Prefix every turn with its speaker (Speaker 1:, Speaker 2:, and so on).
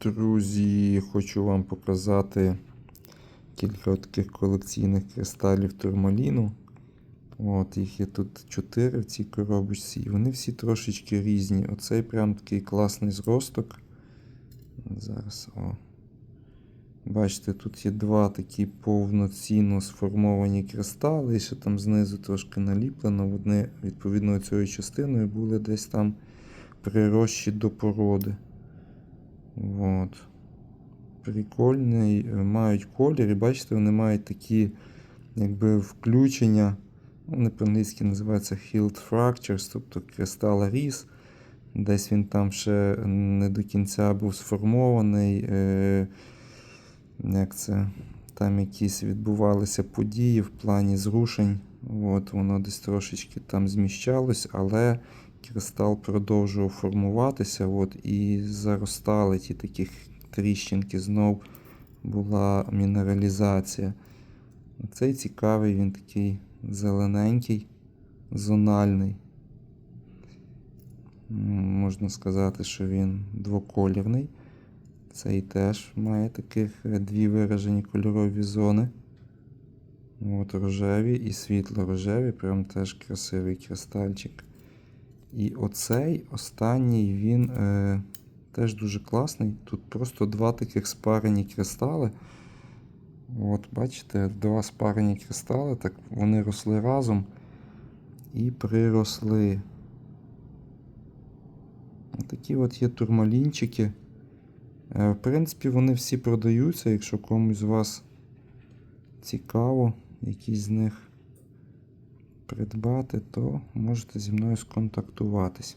Speaker 1: Друзі, хочу вам показати кілька таких колекційних кристалів турмаліну. От, їх є тут 4 в цій коробочці, і вони всі трошечки різні. Оцей прям такий класний зросток. Зараз, о. Бачите, тут є два такі повноцінно сформовані кристали, і ще там знизу трошки наліплено. Вони, відповідно, цією частиною були десь там прирощі до породи. От. Прикольний, е, мають колір, і бачите, вони мають такі якби включення. Вони по-англійськи називаються Hilt Fractures, тобто кристал ріс. Десь він там ще не до кінця був сформований. Е, як це? Там якісь відбувалися події в плані зрушень. От, воно десь трошечки там зміщалось, але кристал продовжував формуватися. От, і заростали ті такі тріщинки. Знов була мінералізація. Цей цікавий, він такий зелененький, зональний. Можна сказати, що він двоколірний. Цей теж має таких е, дві виражені кольорові зони. От рожеві і світло-рожеві, прям теж красивий кристальчик. І оцей останній він е, теж дуже класний. Тут просто два таких спарені кристали. От, бачите, два спарені кристали, так вони росли разом і приросли. Такі от є турмалінчики. Е, В принципі, вони всі продаються, якщо комусь з вас цікаво якісь з них придбати, то можете зі мною сконтактуватись.